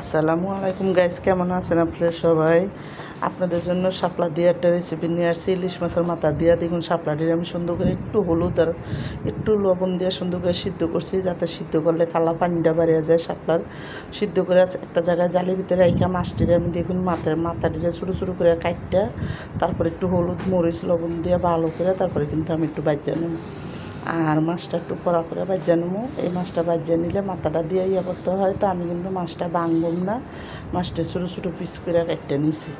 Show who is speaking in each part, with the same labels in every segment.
Speaker 1: আসসালামু আলাইকুম গাইস কেমন আছেন আপনারা সবাই? আপনাদের জন্য শাপলা দিয়ে একটা রেসিপি নিয়ে আসছি, ইলিশ মাছের মাথা দিয়ে। দেখুন, শাপলাটির আমি সুন্দর করে একটু হলুদ আর একটু লবণ দিয়ে সুন্দর করে সিদ্ধ করছি, যাতে সিদ্ধ করলে কালা পানিটা বাড়িয়ে যায় শাপলার। সিদ্ধ করে একটা জায়গায় জালের ভিতরে রাইখা মাছটিরে আমি দেখুন মাথার, মাথাটিরে ছোটো ছোটো করে কাটটা তারপর একটু হলুদ, মরিচ, লবণ দিয়ে ভালো করে, তারপরে কিন্তু আমি একটু বাজ্যা নেব। আর মাছটা একটু কড়া করে বাজ্যা নেব। এই মাছটা বাজ্যা নিলে মাথাটা দিয়ে ইয়ে করতে হয়। তো আমি কিন্তু মাছটা ভাঙবম না। মাছটা ছোটো ছোটো পিস করে কাটতে নিছি।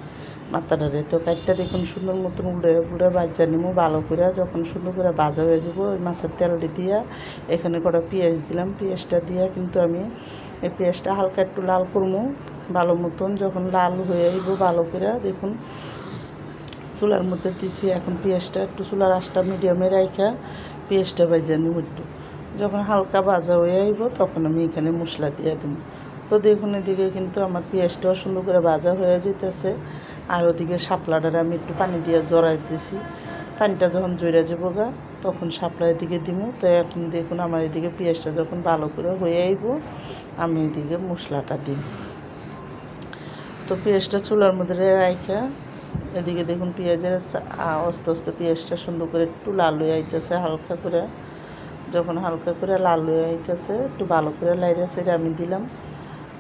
Speaker 1: মাথাটারে তো কাটটা দেখুন সুন্দর মতন উড়ে উড়ে বাজ্যা নিবো। ভালো করে যখন সুন্দর করে ভাজা হয়ে যাব, ওই মাছের তেলটি দিয়া এখানে কটা পেঁয়াজ দিলাম। পেঁয়াজটা দিয়া কিন্তু আমি এই পেঁয়াজটা হালকা একটু লাল করব। ভালো মতন যখন লাল হয়ে আইব, ভালো করে দেখুন চুলার মধ্যে দিছি, এখন পেঁয়াজটা একটু চুলার আঁচটা মিডিয়ামে রাইখা, পেঁয়াজটা ভাজা নিব একটু। যখন হালকা ভাজা হয়ে আইব, তখন আমি এখানে মশলা দিয়ে দেবো তো দেখুন, এদিকে কিন্তু আমার পেঁয়াজটাও সুন্দর করে ভাজা হয়ে যেতেছে আর ওদিকে শাপলাটার আমি একটু পানি দিয়ে জড়াইতেছি পানিটা যখন জড়ে যাব গা, তখন শাপলা এদিকে দিব তো এখন দেখুন, আমার এদিকে পেঁয়াজটা যখন ভালো করে হয়ে আইব, আমি এদিকে মশলাটা দিই তো পেঁয়াজটা চুলার মধ্যে রাইখা এদিকে দেখুন পেঁয়াজের আস্তে আস্তে পেঁয়াজটা সুন্দর করে একটু লাল হয়ে আইতেছে, হালকা করে। যখন হালকা করে লাল হয়ে আইতেছে, একটু ভালো করে লাইরে সেরে আমি দিলাম।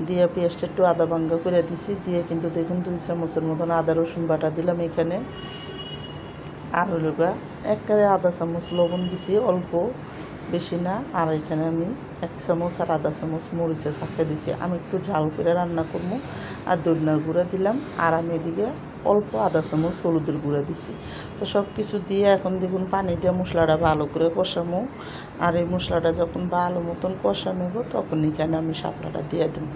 Speaker 1: দিয়ে পেঁয়াজটা একটু আদা ভাঙ্গা করে দিছি, দিয়ে কিন্তু দেখুন দুই চামচের মতন আদা রসুন বাটা দিলাম এখানে। আর হলো গা, একবারে আধা চামচ লবণ দিছি, অল্প, বেশি না। আর এখানে আমি এক চামচ আর আধা চামচ মরিচের ফাঁকে দিছি। আমি একটু ঝাল করে রান্না করব। আর দইনার গুঁড়া দিলাম। আর আমি এদিকে অল্প আধা চামচ হলুদের গুঁড়া দিছি। তো সব কিছু দিয়ে এখন দেখুন পানি দিয়ে মশলাটা ভালো করে কষামো। আর এই মশলাটা যখন ভালো মতন কষা নেব তখন এখানে আমি শাপলাটা দিয়ে দেবো।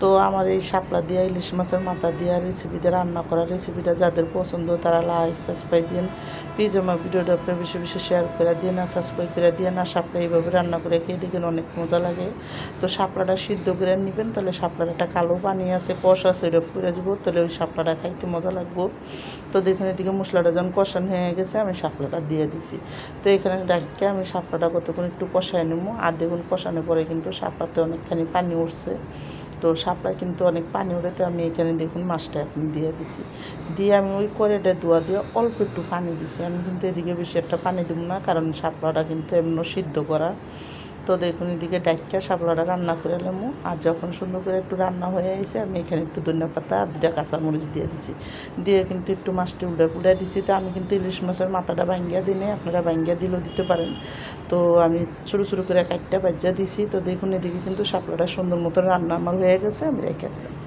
Speaker 1: তো আমার এই শাপলা দিয়ে ইলিশ মাছের মাথা দিয়ে রেসিপিতে রান্না করা রেসিপিটা যাদের পছন্দ তারা লাইক সাবস্ক্রাইব দিন প্লিজ আমার ভিডিওটা আপনার বেশি বেশি শেয়ার করে দিয়ে না সাবস্ক্রাইব করে দিয়ে না শাপলা এইভাবে রান্না করে খেয়ে দেখেন অনেক মজা লাগে। তো শাপলাটা সিদ্ধ করে নেবেন, তাহলে শাপলার একটা কালো পানি আছে, কষা ওইটা পুড়ে যাব, তাহলে ওই শাপলাটা খাইতে মজা লাগবো তো দেখুন, এদিকে মশলাটা যখন কষানো হয়ে গেছে, আমি শাপলাটা দিয়ে দিছি। তো এখানে ডাকিয়ে আমি শাপলাটা কতক্ষণ একটু কষায় নেব। আর দেখুন, কষানোর পরে কিন্তু শাপলাতে অনেকখানি পানি উঠছে। তো শাপলা কিন্তু অনেক পানি উঠে, তো আমি এখানে দেখুন, মাছটা এখন দিয়ে দিছি। দিয়ে আমি ওই কড়াইটা ধোয়া দিয়ে অল্প একটু পানি দিছি। আমি কিন্তু এদিকে বেশি একটা পানি দেবো না, কারণ শাপলাটা কিন্তু এমন সিদ্ধ করা। তো দেখুন এদিকে ডাইকা শাপলাটা রান্না করে নেব। আর যখন সুন্দর করে একটু রান্না হয়ে আসে আমি এখানে একটু ধনিয়া পাতা আর দুটা কাঁচামরিচ দিয়ে দিছি। দিয়ে কিন্তু একটু মাছটি উড়ে পুড়ে দিছি। তো আমি কিন্তু ইলিশ মাছের মাথাটা ভাঙ্গিয়া দিনে আপনারা ভাঙ্গিয়া দিলেও দিতে পারেন। তো আমি ছোটো ছোটো করে একটা বাজ্যা দিছি। তো দেখুন, এদিকে কিন্তু শাপলাটা সুন্দর মতো রান্না আমার হয়ে গেছে, আমি রেখে দিলাম।